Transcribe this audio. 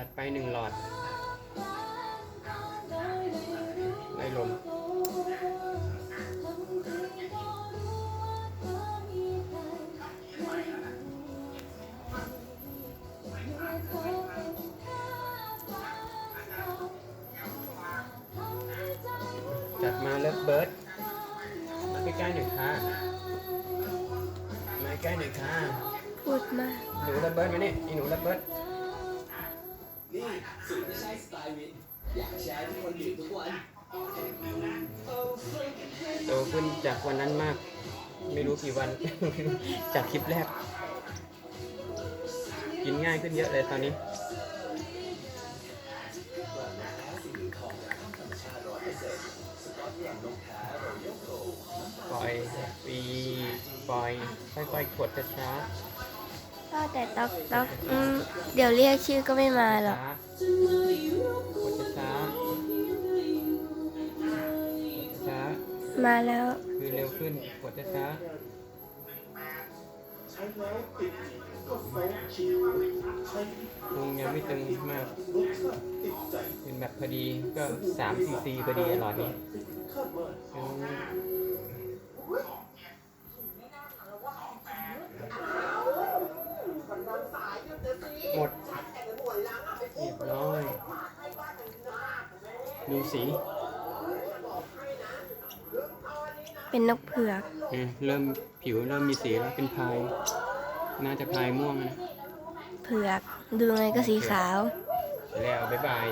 จัดไปหนึ่งหลอด ไล่ลม จัดมาเลิฟเบิร์ดมาใกล้ๆหน่อยค่ะมาใกล้หน่อยค่ะพูดมากหนูเลิฟเบิร์ดมาเนี่ยอีหนูเลิฟเบิร์ดนี่สูตรไม่ ใช่สไตล์วิอยากแชร์ทุกคนดื่มทุกวันโตขึ้นจากวันนั้นมาก ไม่รู้กี่วัน จากคลิปแรก กินง่ายขึ้นเยอะเลยตอนนี้ปล่อยปีปล่อย ค่อยๆกดช้า ก็แต่ต๊อกต๊อกอืมเดี๋ยวเรียกชื่อก็ไม่มาๆหรอกช้ากดช้าๆช้ามาแล้ว ๆคือเร็วขึ้น กดช้าๆพุงยังไม่ตึงมาก เป็นแบบพอดีก็3ซีซีพอดีหลอดนี้อืม หมดเรียบร้อย ดูสี เป็นนกเผือกอืมเริ่มผิวเริ่มมีสีแล้วเป็นพาย น่าจะพายม่วงนะเผือก ดูไงก็สีขาว แล้วบ๊ายบาย